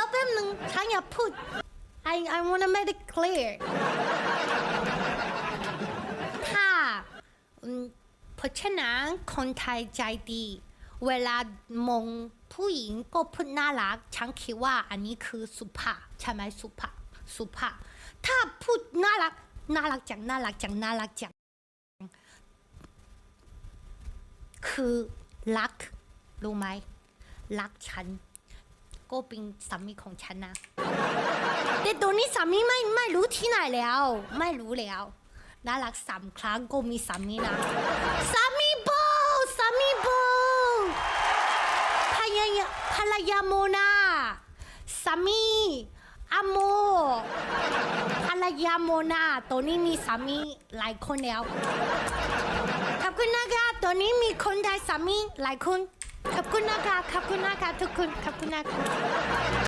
แล้วแป๊บนึงฉันอยากพูด I I wanna make it clear ถ้าเพราะฉะนั้นคนไทยใจดี เวลามองผู้หญิงก็พูดน่ารัก ฉันคิดว่าอันนี้คือสุภาพใช่ไหมสุภาพสุภาพ ถ้าพูดน่ารักน่ารักจังน่ารักจังน่ารักจังคือรักรู้ไหมรักฉัน ก็เป็นสามีของฉันนะ แต่ตัวนี้สามีไม่ไม่รู้ที่ไหนแล้ว ไม่รู้แล้วน่ารักสามครั้งก็มีสามีนะสามีโบสามีโบภรรยาภรรยาโมนาสามีอโมภรรยาโมนาตัวนี้มีสามีหลายคนแล้วขอบคุณนะคะตัวนี้มีคนได้สามีหลายคน ขอบคุณนะคะขอบคุณนะคะทุกคนขอบคุณนะคะ